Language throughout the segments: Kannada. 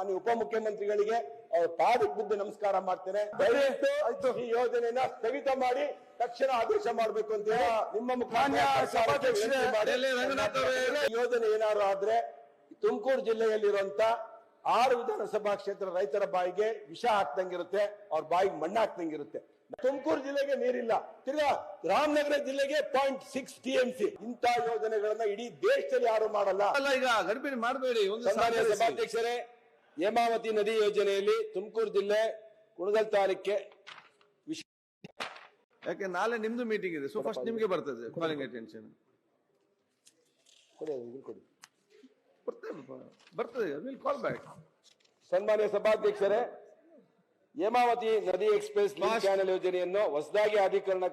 ಮಾನ್ಯ ಉಪಮುಖ್ಯಮಂತ್ರಿಗಳಿಗೆ ಅವ್ರ ಪಾದಕ್ಕೆ ಬಿದ್ದು ನಮಸ್ಕಾರ ಮಾಡ್ತೇನೆ. ದಯವಿಟ್ಟು ಈ ಯೋಜನೆಯನ್ನ ಸ್ಥಗಿತ ಮಾಡಿ ತಕ್ಷಣ ಆದೇಶ ಮಾಡಬೇಕು ಅಂತ ಹೇಳಿ ನಿಮ್ಮ ಮುಖಾಂತರ ಯೋಜನೆ ಏನಾದ್ರು ಆದ್ರೆ ತುಮಕೂರು ಜಿಲ್ಲೆಯಲ್ಲಿರುವಂತ ಆರು ವಿಧಾನಸಭಾ ಕ್ಷೇತ್ರ ರೈತರ ಬಾಯಿಗೆ ವಿಷ ಹಾಕ್ದಂಗಿರುತ್ತೆ ಅವ್ರ ಬಾಯಿಗೆ ಮಣ್ಣು ಹಾಕ್ದಂಗಿರುತ್ತೆ. ತುಮಕೂರು ಜಿಲ್ಲೆಗೆ ನೀರಿಲ್ಲ. ತಿರ್ಗಾ ರಾಮನಗರ ಜಿಲ್ಲೆಗೆ point six T M C ಇಂತ ಯೋಜನೆಗಳನ್ನ ಇಡೀ ದೇಶದಲ್ಲಿ ಯಾರು ಮಾಡಲ್ಲ. ಈಗ ಗರ್ಭಿಣಿ ಮಾಡಬೇಡಿ ಒಂದು ಸಭಾಧ್ಯಕ್ಷರೇ ಹೇಮಾವತಿ ನದಿ ಯೋಜನೆಯಲ್ಲಿ ತುಮಕೂರು ಜಿಲ್ಲೆ ಕುಣಗಲ್ ತಾಲೂಕೆ ಯಾಕೆ ನಾಳೆ ನಿಮ್ದು ಮೀಟಿಂಗ್ ಇದೆ. ಸೊ ಫಸ್ಟ್ ನಿಮ್ಗೆ ಬರ್ತದೆ ಕಾಲಿಂಗ್ ಅಟೆನ್ಷನ್. ಬರ್ತದೆ ಬರ್ತದೆ ವಿಲ್ ಕಾಲ್ ಬ್ಯಾಕ್ ಸನ್ಮಾನ್ಯ ಸಭಾಧ್ಯಕ್ಷರೇ ಹೇಮಾವತಿ ನದಿ ಎಕ್ಸ್ಪ್ರೆಸ್ ಚಾನೆಲ್ ಯೋಜನೆಯನ್ನು ಹೊಸದಾಗಿ ಅಧಿಕರಣ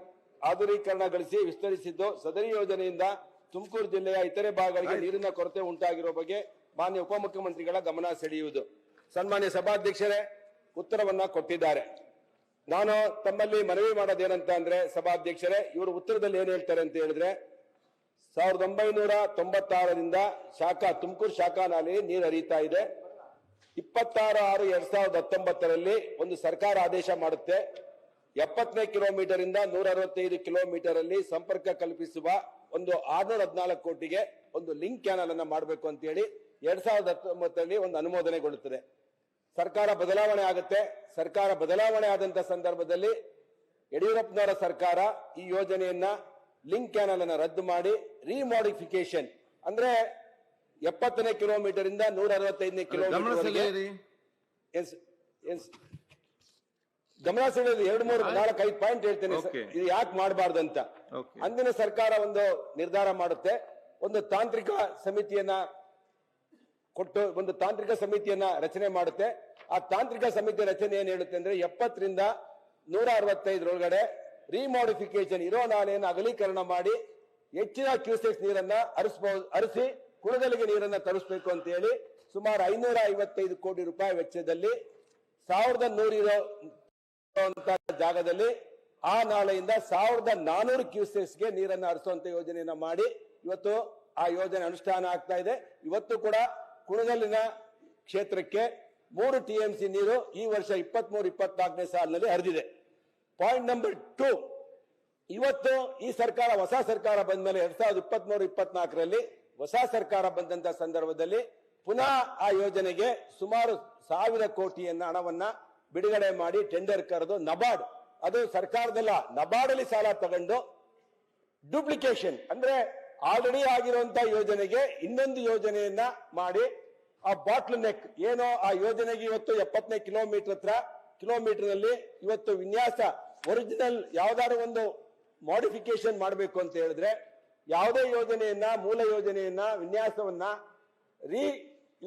ಆಧುನೀಕರಣಗೊಳಿಸಿ ವಿಸ್ತರಿಸಿದ್ದು ಸದರಿ ಯೋಜನೆಯಿಂದ ತುಮಕೂರು ಜಿಲ್ಲೆಯ ಇತರೆ ಭಾಗಗಳಿಗೆ ನೀರಿನ ಕೊರತೆ ಉಂಟಾಗಿರುವ ಬಗ್ಗೆ ಮಾನ್ಯ ಉಪಮುಖ್ಯಮಂತ್ರಿಗಳ ಗಮನ ಸೆಳೆಯುವುದು. ಸನ್ಮಾನ್ಯ ಸಭಾಧ್ಯಕ್ಷರೇ, ಉತ್ತರವನ್ನ ಕೊಟ್ಟಿದ್ದಾರೆ. ನಾನು ತಮ್ಮಲ್ಲಿ ಮನವಿ ಮಾಡೋದೇನಂತ ಅಂದ್ರೆ, ಸಭಾಧ್ಯಕ್ಷರೇ, ಇವರು ಉತ್ತರದಲ್ಲಿ ಏನ್ ಹೇಳ್ತಾರೆ ಅಂತ ಹೇಳಿದ್ರೆ, ಸಾವಿರದ ಒಂಬೈನೂರ ತೊಂಬತ್ತಾರರಿಂದ ಶಾಖಾ, ತುಮಕೂರು ಶಾಖಾ ನಾಲೆ ನೀರು ಹರಿತಾ ಇದೆ. ಇಪ್ಪತ್ತಾರು ಆರು ಎರಡ್ ಸಾವಿರದ ಹತ್ತೊಂಬತ್ತರಲ್ಲಿ ಒಂದು ಸರ್ಕಾರ ಆದೇಶ ಮಾಡುತ್ತೆ. ಎಪ್ಪತ್ತನೇ ಕಿಲೋಮೀಟರ್ ಇಂದ ನೂರ ಅರವತ್ತೈದು ಕಿಲೋಮೀಟರ್ ಅಲ್ಲಿ ಸಂಪರ್ಕ ಕಲ್ಪಿಸುವ ಒಂದು ಆರ್ನೂರ ಹದಿನಾಲ್ಕು ಕೋಟಿಗೆ ಒಂದು ಲಿಂಕ್ ಕ್ಯಾನಲ್ ಅನ್ನ ಮಾಡಬೇಕು ಅಂತ ಹೇಳಿ ಎರಡ್ ಸಾವಿರದ ಹತ್ತೊಂಬತ್ತರಲ್ಲಿ ಒಂದು ಅನುಮೋದನೆಗೊಳ್ಳುತ್ತದೆ. ಸರ್ಕಾರ ಬದಲಾವಣೆ ಆಗುತ್ತೆ. ಸರ್ಕಾರ ಬದಲಾವಣೆ ಆದಂತ ಸಂದರ್ಭದಲ್ಲಿ ಯಡಿಯೂರಪ್ಪನವರ ಸರ್ಕಾರ ಈ ಯೋಜನೆಯನ್ನ ಲಿಂಕ್ ಕ್ಯಾನಲ್ ಅನ್ನ ರದ್ದು ಮಾಡಿ ರಿಮಾಡಿಫಿಕೇಶನ್ ಅಂದ್ರೆ ಎಪ್ಪತ್ತನೇ ಕಿಲೋಮೀಟರ್ ಇಂದ ನೂರ ಅರವತ್ತೈದನೇ ಕಿಲೋಮೀಟರ್ ಗಮನ ಸೆಳೆಯೋದು ಎರಡು ಮೂರು ನಾಲ್ಕು ಐದು ಪಾಯಿಂಟ್ ಹೇಳ್ತೇನೆ. ಇದು ಯಾಕೆ ಮಾಡಬಾರ್ದು ಅಂತ. ಅಂದಿನ ಸರ್ಕಾರ ಒಂದು ನಿರ್ಧಾರ ಮಾಡುತ್ತೆ. ಒಂದು ತಾಂತ್ರಿಕ ಸಮಿತಿಯನ್ನ ಕೊಟ್ಟು ಒಂದು ತಾಂತ್ರಿಕ ಸಮಿತಿಯನ್ನ ರಚನೆ ಮಾಡುತ್ತೆ. ಆ ತಾಂತ್ರಿಕ ಸಮಿತಿ ರಚನೆ ಏನ್ ಹೇಳುತ್ತೆ ಅಂದ್ರೆ ಎಪ್ಪತ್ತರಿಂದ ನೂರ ಅರವತ್ತೈದರೊಳಗಡೆ ರಿಮಾಡಿಫಿಕೇಶನ್ ಇರೋ ನಾಲೆಯನ್ನು ಅಗಲೀಕರಣ ಮಾಡಿ ಹೆಚ್ಚಿನ ಕ್ಯೂಸೆಕ್ಸ್ ನೀರನ್ನ ಹರಿಸಬಹುದು ಹರಿಸಿ ಕುಳಗಲಿಗೆ ನೀರನ್ನ ತರಿಸಬೇಕು ಅಂತ ಹೇಳಿ ಸುಮಾರು ಐನೂರ ಐವತ್ತೈದು ಕೋಟಿ ರೂಪಾಯಿ ವೆಚ್ಚದಲ್ಲಿ ಸಾವಿರದ ನೂರಿರೋ ಜಾಗದಲ್ಲಿ ಆ ನಾಲೆಯಿಂದ ಸಾವಿರದ ನಾನೂರು ಕ್ಯೂಸೆಕ್ಸ್ಗೆ ನೀರನ್ನು ಹರಿಸುವಂತ ಯೋಜನೆಯನ್ನ ಮಾಡಿ ಇವತ್ತು ಆ ಯೋಜನೆ ಅನುಷ್ಠಾನ ಆಗ್ತಾ ಇದೆ. ಇವತ್ತು ಕೂಡ ಕುಣಗಲ್ಲಿನ ಕ್ಷೇತ್ರಕ್ಕೆ ಮೂರು ಟಿಎಂಸಿ ನೀರು ಈ ವರ್ಷ ಇಪ್ಪತ್ತ್ ಮೂರು ಇಪ್ಪತ್ನಾಲ್ಕನೇ ಸಾಲಿನಲ್ಲಿ ಹರಿದಿದೆ. ಪಾಯಿಂಟ್ ನಂಬರ್ ಟೂ ಇವತ್ತು ಈ ಸರ್ಕಾರ, ಹೊಸ ಸರ್ಕಾರ ಬಂದ ಮೇಲೆ ಎರಡ್ ಸಾವಿರದ ಇಪ್ಪತ್ತ್ ಮೂರು ಇಪ್ಪತ್ನಾಲ್ಕರಲ್ಲಿ ಹೊಸ ಸರ್ಕಾರ ಬಂದಂತ ಸಂದರ್ಭದಲ್ಲಿ ಪುನಃ ಆ ಯೋಜನೆಗೆ ಸುಮಾರು ಸಾವಿರ ಕೋಟಿಯನ್ನ ಹಣವನ್ನ ಬಿಡುಗಡೆ ಮಾಡಿ ಟೆಂಡರ್ ಕರೆದು ನಬಾರ್ಡ್, ಅದು ಸರ್ಕಾರದಲ್ಲ ನಬಾರ್ಡ್ ಅಲ್ಲಿ ಸಾಲ ತಗೊಂಡು ಡೂಪ್ಲಿಕೇಶನ್ ಅಂದ್ರೆ ಆಲ್ರೆಡಿ ಆಗಿರುವಂತಹ ಯೋಜನೆಗೆ ಇನ್ನೊಂದು ಯೋಜನೆಯನ್ನ ಮಾಡಿ ಆ ಬಾಟ್ಲ್ ನೆಕ್. ಏನೋ ಆ ಯೋಜನೆಗೆ ಇವತ್ತು ಎಪ್ಪತ್ತನೇ ಕಿಲೋಮೀಟರ್ ಹತ್ರ ಕಿಲೋಮೀಟರ್ನಲ್ಲಿ ಇವತ್ತು ವಿನ್ಯಾಸ ಒರಿಜಿನಲ್ ಯಾವ್ದಾದ್ರು ಒಂದು ಮಾಡಿಫಿಕೇಶನ್ ಮಾಡಬೇಕು ಅಂತ ಹೇಳಿದ್ರೆ ಯಾವುದೇ ಯೋಜನೆಯನ್ನ, ಮೂಲ ಯೋಜನೆಯನ್ನ, ವಿನ್ಯಾಸವನ್ನ ರೀ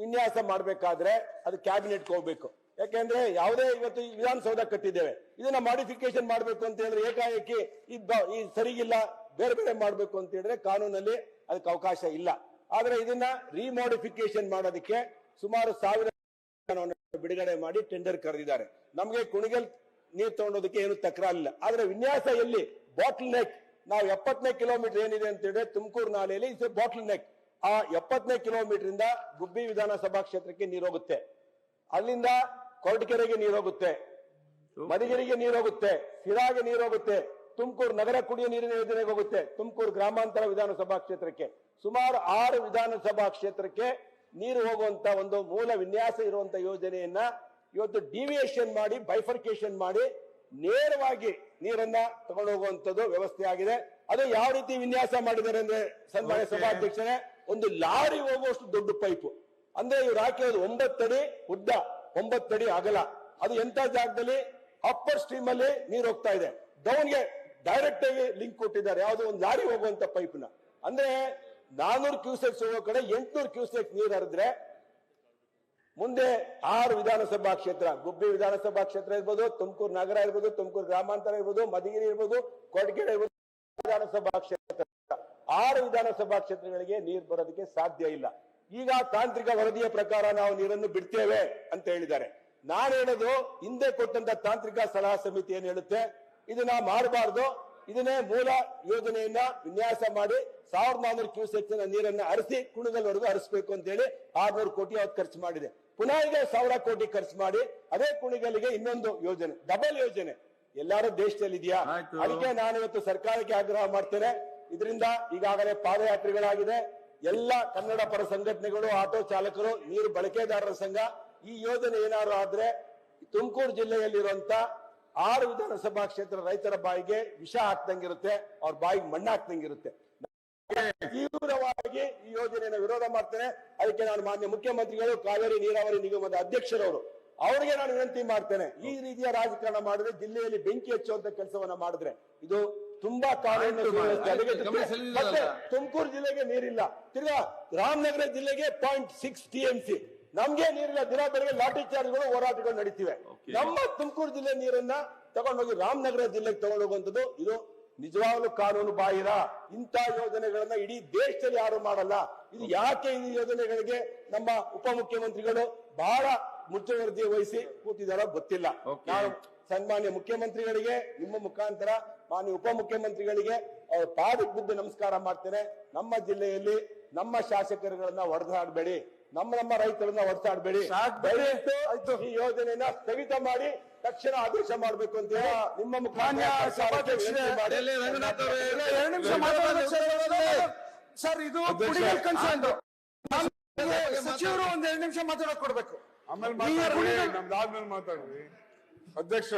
ವಿನ್ಯಾಸ ಮಾಡಬೇಕಾದ್ರೆ ಅದು ಕ್ಯಾಬಿನೆಟ್ಗೆ ಹೋಗ್ಬೇಕು. ಯಾಕೆಂದ್ರೆ ಯಾವುದೇ ಇವತ್ತು ವಿಧಾನಸೌಧ ಕಟ್ಟಿದ್ದೇವೆ. ಇದನ್ನ ಮಾಡಿಫಿಕೇಶನ್ ಮಾಡಬೇಕು ಅಂತ ಹೇಳಿದ್ರೆ ಏಕಾಏಕಿ ಇದು ಸರಿಗಿಲ್ಲ. ಬೇರೆ ಬೇರೆ ಮಾಡಬೇಕು ಅಂತ ಹೇಳಿದ್ರೆ ಕಾನೂನಲ್ಲಿ ಅದಕ್ಕೆ ಅವಕಾಶ ಇಲ್ಲ. ಆದ್ರೆ ಇದನ್ನ ರಿಮಾಡಿಫಿಕೇಶನ್ ಮಾಡೋದಕ್ಕೆ ಸುಮಾರು ಸಾವಿರ ಬಿಡುಗಡೆ ಮಾಡಿ ಟೆಂಡರ್ ಕರೆದಿದ್ದಾರೆ. ನಮಗೆ ಕುಣಿಗಲ್ ನೀರು ತಗೊಂಡೋದಕ್ಕೆ ಏನು ತಕರಾರಿಲ್ಲ. ಆದ್ರೆ ವಿನ್ಯಾಸ ಎಲ್ಲಿ? ಬಾಟ್ಲ್ ನೆಕ್ ನಾವು ಎಪ್ಪತ್ತನೇ ಕಿಲೋಮೀಟರ್ ಏನಿದೆ ಅಂತ ಹೇಳಿದ್ರೆ ತುಮಕೂರು ನಾಲೆಯಲ್ಲಿ ಇಸ್ ಬಾಟ್ಲ್ ನೆಕ್ ಆ ಎಪ್ಪತ್ತನೇ ಕಿಲೋಮೀಟರ್ ಇಂದ ಗುಬ್ಬಿ ವಿಧಾನಸಭಾ ಕ್ಷೇತ್ರಕ್ಕೆ ನೀರು ಹೋಗುತ್ತೆ. ಅಲ್ಲಿಂದ ಕೊರಟಗೆರೆಗೆ ನೀರು ಹೋಗುತ್ತೆ. ಮದಿಗೆರೆಗೆ ನೀರು ಹೋಗುತ್ತೆ. ಸಿರಾಗೆ ನೀರು ಹೋಗುತ್ತೆ. ತುಮಕೂರು ನಗರ ಕುಡಿಯುವ ನೀರಿನ ಯೋಜನೆಗೆ ಹೋಗುತ್ತೆ. ತುಮಕೂರು ಗ್ರಾಮಾಂತರ ವಿಧಾನಸಭಾ ಕ್ಷೇತ್ರಕ್ಕೆ. ಸುಮಾರು ಆರು ವಿಧಾನಸಭಾ ಕ್ಷೇತ್ರಕ್ಕೆ ನೀರು ಹೋಗುವಂತ ಒಂದು ಮೂಲ ವಿನ್ಯಾಸ ಇರುವಂತ ಯೋಜನೆಯನ್ನ ಇವತ್ತು ಡಿವಿಯೇಷನ್ ಮಾಡಿ ಬೈಫರ್ಕೇಶನ್ ಮಾಡಿ ನೇರವಾಗಿ ನೀರನ್ನ ತಗೊಂಡು ಹೋಗುವಂತದ್ದು ವ್ಯವಸ್ಥೆ ಆಗಿದೆ. ಅದು ಯಾವ ರೀತಿ ವಿನ್ಯಾಸ ಮಾಡಿದ್ದಾರೆ ಅಂದ್ರೆ ಸನ್ಮಾನ್ಯ. ಸಭಾಧ್ಯಕ್ಷರೇ? ಒಂದು ಲಾರಿ ಹೋಗುವಷ್ಟು ದೊಡ್ಡ ಪೈಪು. ಅಂದ್ರೆ ಇವ್ರು ಹಾಕಿರೋದು ಒಂಬತ್ತಡಿ ಉದ್ದ ಒಂಬತ್ತಡಿ ಅಗಲ. ಅದು ಎಂತ ಜಾಗದಲ್ಲಿ? ಅಪ್ಪರ್ ಸ್ಟ್ರೀಮ್ ಅಲ್ಲಿ ನೀರು ಹೋಗ್ತಾ ಇದೆ. ಡೌನ್ಗೆ ಡೈರೆಕ್ಟ್ ಆಗಿ ಲಿಂಕ್ ಕೊಟ್ಟಿದ್ದಾರೆ. ಯಾವುದೋ ಒಂದು ಲಾರಿ ಹೋಗುವಂತ ಪೈಪ್ನ ಅಂದ್ರೆ ನಾನೂರು ಕ್ಯೂಸೆಕ್ಸ್ ಹೋಗೋ ಕಡೆ ಎಂಟ್ನೂರು ಕ್ಯೂಸೆಕ್ ನೀರು ಹರಿದ್ರೆ ಮುಂದೆ ಆರು ವಿಧಾನಸಭಾ ಕ್ಷೇತ್ರ, ಗುಬ್ಬಿ ವಿಧಾನಸಭಾ ಕ್ಷೇತ್ರ ಇರ್ಬೋದು, ತುಮಕೂರು ನಗರ ಇರ್ಬೋದು, ತುಮಕೂರು ಗ್ರಾಮಾಂತರ ಇರ್ಬೋದು, ಮಧುಗಿರಿ ಇರ್ಬೋದು, ಕೊಡಗೇರಿ ಇರ್ಬೋದು, ವಿಧಾನಸಭಾ ಕ್ಷೇತ್ರ. ಆರು ವಿಧಾನಸಭಾ ಕ್ಷೇತ್ರಗಳಿಗೆ ನೀರು ಬರೋದಕ್ಕೆ ಸಾಧ್ಯ ಇಲ್ಲ. ಈಗ ತಾಂತ್ರಿಕ ವರದಿಯ ಪ್ರಕಾರ ನಾವು ನೀರನ್ನು ಬಿಡ್ತೇವೆ ಅಂತ ಹೇಳಿದ್ದಾರೆ. ನಾನು ಹೇಳೋದು ಹಿಂದೆ ಕೊಟ್ಟಂತ ತಾಂತ್ರಿಕ ಸಲಹಾ ಸಮಿತಿ ಏನ್ ಹೇಳುತ್ತೆ? ಇದನ್ನ ಮಾಡಬಾರ್ದು. ಇದನ್ನೇ ಮೂಲ ಯೋಜನೆಯನ್ನ ವಿನ್ಯಾಸ ಮಾಡಿ ಸಾವಿರದ ನಾನೂರು ಕ್ಯೂಸೆಕ್ ನೀರನ್ನ ಹರಿಸಿ ಕುಣಗಲ್ವರೆಗೂ ಹರಿಸಬೇಕು ಅಂತ ಹೇಳಿ ಆರ್ನೂರು ಕೋಟಿ ಅವತ್ತು ಖರ್ಚು ಮಾಡಿದೆ. ಪುನಃ ಈಗ ಸಾವಿರ ಕೋಟಿ ಖರ್ಚು ಮಾಡಿ ಅದೇ ಕುಣಿಗಲ್ಲಿಗೆ ಇನ್ನೊಂದು ಯೋಜನೆ ಡಬಲ್ ಯೋಜನೆ. ಎಲ್ಲಾರು ದೇಶದಲ್ಲಿ ಇದೆಯಾ? ಅದಕ್ಕೆ ನಾನು ಇವತ್ತು ಸರ್ಕಾರಕ್ಕೆ ಆಗ್ರಹ ಮಾಡ್ತೇನೆ. ಇದರಿಂದ ಈಗಾಗಲೇ ಪಾದಯಾತ್ರೆಗಳಾಗಿದೆ. ಎಲ್ಲ ಕನ್ನಡ ಪರ ಸಂಘಟನೆಗಳು ಆಟೋ ಚಾಲಕರು ನೀರು ಬಳಕೆದಾರರ ಸಂಘ ಈ ಯೋಜನೆ ಏನಾದ್ರು ಆದ್ರೆ ತುಮಕೂರು ಜಿಲ್ಲೆಯಲ್ಲಿರುವಂತ ಆರು ವಿಧಾನಸಭಾ ಕ್ಷೇತ್ರ ರೈತರ ಬಾಯಿಗೆ ವಿಷ ಹಾಕ್ದಂಗಿರುತ್ತೆ ಅವ್ರ ಬಾಯಿಗೆ ಮಣ್ಣು ಹಾಕ್ದಂಗಿರುತ್ತೆ ತೀವ್ರವಾಗಿ ಈ ಯೋಜನೆಯನ್ನು ವಿರೋಧ ಮಾಡ್ತೇನೆ ಅದಕ್ಕೆ ನಾನು ಮಾನ್ಯ ಮುಖ್ಯಮಂತ್ರಿಗಳು ಕಾವೇರಿ ನೀರಾವರಿ ನಿಗಮದ ಅಧ್ಯಕ್ಷರವರು ಅವರಿಗೆ ನಾನು ವಿನಂತಿ ಮಾಡ್ತೇನೆ. ಈ ರೀತಿಯ ರಾಜಕಾರಣ ಮಾಡಿದ್ರೆ ಜಿಲ್ಲೆಯಲ್ಲಿ ಬೆಂಕಿ ಹಚ್ಚುವಂತ ಕೆಲಸವನ್ನ ಮಾಡಿದ್ರೆ ಇದು ತುಂಬಾ ಕಾನೂನು ತುಮಕೂರು ಜಿಲ್ಲೆಗೆ ನೀರಿಲ್ಲ. ತಿರ್ಗಾ ರಾಮನಗರ ಜಿಲ್ಲೆಗೆ point six TMC M C ನಮ್ಗೆ ನೀರಿಲ್ಲ ದಿನ ಬೆಳಗ್ಗೆ ಲಾಠಿ ಚಾರ್ಜ್ಗಳು ಹೋರಾಟಗಳು ನಡೀತಿವೆ. ನಮ್ಮ ತುಮಕೂರು ಜಿಲ್ಲೆ ನೀರನ್ನ ತಗೊಂಡೋಗಿ ರಾಮನಗರ ಜಿಲ್ಲೆಗೆ ತಗೊಂಡೋಗುವಂಥದ್ದು ಇದು ನಿಜವಾಗ್ಲೂ ಕಾನೂನು ಬಾಹಿರ. ಇಂಥ ಯೋಜನೆಗಳನ್ನ ಇಡೀ ದೇಶದಲ್ಲಿ ಯಾರು ಮಾಡಲ್ಲ. ಇದು ಯಾಕೆ ಈ ಯೋಜನೆಗಳಿಗೆ ನಮ್ಮ ಉಪಮುಖ್ಯಮಂತ್ರಿಗಳು ಬಹಳ ಮುಚ್ಚುವರ್ಜಿ ವಹಿಸಿ ಕೂತಿದಾರೋ ಗೊತ್ತಿಲ್ಲ. ನಾನು ಸನ್ಮಾನ್ಯ ಮುಖ್ಯಮಂತ್ರಿಗಳಿಗೆ ನಿಮ್ಮ ಮುಖಾಂತರ ಮಾನ್ಯ ಉಪಮುಖ್ಯಮಂತ್ರಿಗಳಿಗೆ ಅವ್ರ ಪಾದಕ್ಕೆ ಬಿದ್ದು ನಮಸ್ಕಾರ ಮಾಡ್ತೇನೆ. ನಮ್ಮ ಜಿಲ್ಲೆಯಲ್ಲಿ ನಮ್ಮ ಶಾಸಕರುಗಳನ್ನ ಹೊಡೆದಾಡಬೇಡಿ. ನಮ್ಮ ನಮ್ಮ ರೈತರನ್ನ ಹೊಡೆದಾಡಬೇಡಿ ದಯವಿಟ್ಟು ಈ ಯೋಜನೆಯನ್ನ ಸ್ಥಗಿತ ಮಾಡಿ ತಕ್ಷಣ ಆದೇಶ ಮಾಡಬೇಕು ಅಂತ ಹೇಳಿ ನಿಮ್ಮ ಮುಖಾಂತರ ಸರ್. ಸರ್ ಇದು ಕನ್ಸರ್ನ್ ಸಚಿವರು ಒಂದ್ ಎರಡು ನಿಮಿಷ ಮಾತಾಡಕ್ ಕೊಡ್ಬೇಕು. ಆಮೇಲೆ ನಮ್ದಾದ್ಮೇಲೆ ಮಾತಾಡ್ರಿ ಅಧ್ಯಕ್ಷ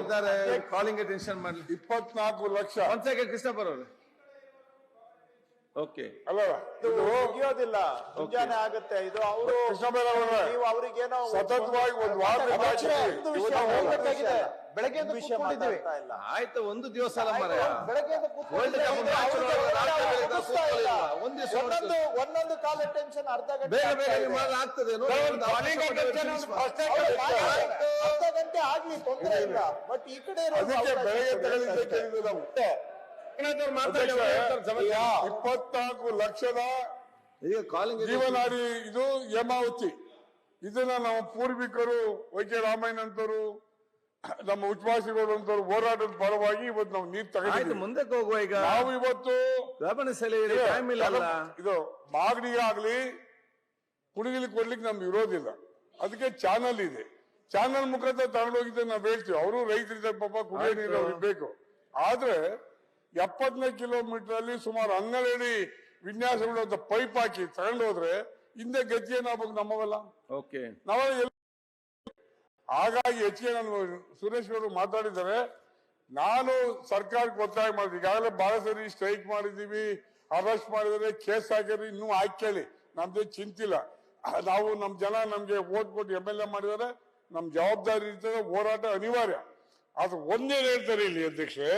ಇದ್ದಾರೆ. ಕಾಲಿಂಗ್ ಅಟೆನ್ಷನ್ ಮಾಡ್ಲಿ. ಇಪ್ಪತ್ನಾಲ್ಕು ಲಕ್ಷ. ಒಂದ್ ಸೆಕೆಂಡ್ ಕೃಷ್ಣ ಅವರು ಓಕೆ. ಅಲ್ಲ ಇದು ಮುಗಿಯೋದಿಲ್ಲ ಮುಂಜಾನೆ ಆಗುತ್ತೆ. ಇದು ಅವರು ನೀವು ಅವರಿಗೇನೋ ಸತತವಾಗಿ ಒಂದು ವಾರ ಹೋಗ್ಬೇಕಾಗಿದೆ. ಬೆಳಗ್ಗೆ ವಿಷಯ. ಮಾತಾಡ್ತಾ ಇಲ್ಲ. ಆಯ್ತು ಒಂದು ದಿವಸ ಅಲ್ಲ ಬೆಳಗ್ಗೆ ದಿವ್ಸ ಒಂದೊಂದು ಒಂದೊಂದು ಕಾಲ ಟೆನ್ಷನ್ ಅರ್ಧ ಗಂಟೆ ಬೇಗ. ಆಗ್ತದೆ. ಅರ್ಧ ಗಂಟೆ ಆಗ್ಲಿ ತೊಂದರೆ ಇಲ್ಲ. ಬಟ್ ಈ ಕಡೆ ಬೆಳಗ್ಗೆ ತೆಗೆದಿದ್ದೆ ನಾವು ಇಪ್ಪತ್ನಾಲ್ಕು ಲಕ್ಷದ ಈಗ ಕಾಲಿಂಗ್ ಜೀವನಾಡಿ ಇದು ಯಮಾವತಿ ಇದನ್ನ ನಮ್ಮ ಪೂರ್ವಿಕರು ವೈ ಕೆ ರಾಮಯ್ಯ ಅಂತವರು ನಮ್ಮ ಉಚ್ಛಾಸಿಗಳು ಅಂತವ್ರು ಹೋರಾಟದ ಪರವಾಗಿ ಇವತ್ತು ನಾವು ನೀರು ಆಯ್ತು ಮುಂದೆ ಮುಂದಕ್ಕೆ ಹೋಗುವ ಈಗ. ನಾವು ಇವತ್ತು ಇದು ಮಾಗಡಿಗೆ ಆಗ್ಲಿ ಕುಡಿಲಿಕ್ಕೆ ಕೊಡ್ಲಿಕ್ಕೆ ನಮ್ಗೆ ಇರೋದಿಲ್ಲ ಅದಕ್ಕೆ ಚಾನಲ್ ಇದೆ. ಚಾನಲ್ ಮುಖಾಂತರ ತಗೊಂಡೋಗಿದ್ದ ನಾವು ಹೇಳ್ತೀವಿ. ಅವರು ರೈತರಿದ್ದಾರೆ ಪಾಪ ಕುಡಿಯೋ ನೀರು ಅವ್ರಿಗೆ ಬೇಕು. ಆದ್ರೆ ಎಪ್ಪತ್ತನೇ ಕಿಲೋಮೀಟರ್ ಅಲ್ಲಿ ಸುಮಾರು ಹನ್ನೆರಡು ವಿನ್ಯಾಸಗಳು ಪೈಪ್ ಹಾಕಿ ತಗೊಂಡು ಹೋದ್ರೆ ಹಿಂದೆ ಗತಿ ಏನಾಗ್ಬೇಕು ನಮ್ಮವಲ್ಲ. ಓಕೆ. ನಾವೆಲ್ಲ ಹಾಗಾಗಿ ಹೆಚ್ಚಿಗೆ ನಾನು ಸುರೇಶ್ ಅವರು ಮಾತಾಡಿದ್ದಾರೆ. ನಾನು ಸರ್ಕಾರಕ್ಕೆ ಒತ್ತಾಯ ಮಾಡಿದ್ವಿ ಈಗಾಗಲೇ ಬಹಳ ಸರಿ ಸ್ಟ್ರೈಕ್ ಮಾಡಿದೀವಿ ಅರೆಸ್ಟ್ ಮಾಡಿದರೆ ಕೇಸ್ ಹಾಕಿದ್ರೆ ಇನ್ನೂ ಹಾಕೇಳಿ ನಮ್ದು ಚಿಂತಿಲ್ಲ. ನಾವು ನಮ್ಮ ಜನ ನಮ್ಗೆ ಓಟ್ ಕೊಟ್ಟು ಎಂ ಎಲ್ ಎ ಮಾಡಿದರೆ ನಮ್ ಜವಾಬ್ದಾರಿ ಇರ್ತದೆ ಹೋರಾಟ ಅನಿವಾರ್ಯ. ಅದು ಒಂದೇ ಹೇಳ್ತಾರೆ ಇಲ್ಲಿ ಅಧ್ಯಕ್ಷೆ